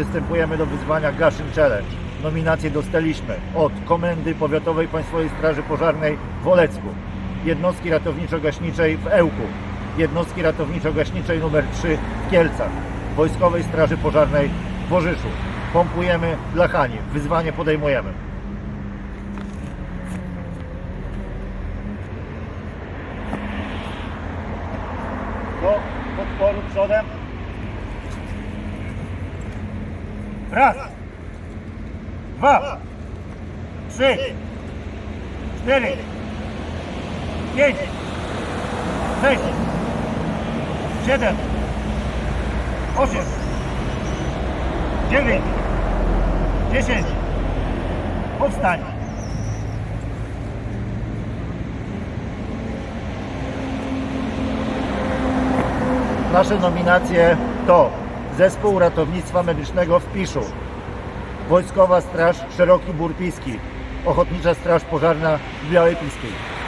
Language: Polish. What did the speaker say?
przystępujemy do wyzwania Gaszyn Challenge. Nominacje dostaliśmy od Komendy Powiatowej Państwowej Straży Pożarnej w Olecku, jednostki ratowniczo-gaśniczej w Ełku, jednostki ratowniczo-gaśniczej numer 3 w Kielcach, Wojskowej Straży Pożarnej w Worzyszu. Pompujemy dla Hani. Wyzwanie podejmujemy. Do podporu przodem. Raz, dwa, trzy, cztery, pięć, sześć, siedem, osiem, dziewięć, dziesięć. Powstań. Nasze nominacje to Zespół Ratownictwa Medycznego w Piszu, Wojskowa Straż Szeroki Burpiski, Ochotnicza Straż Pożarna w Białej Piskiej.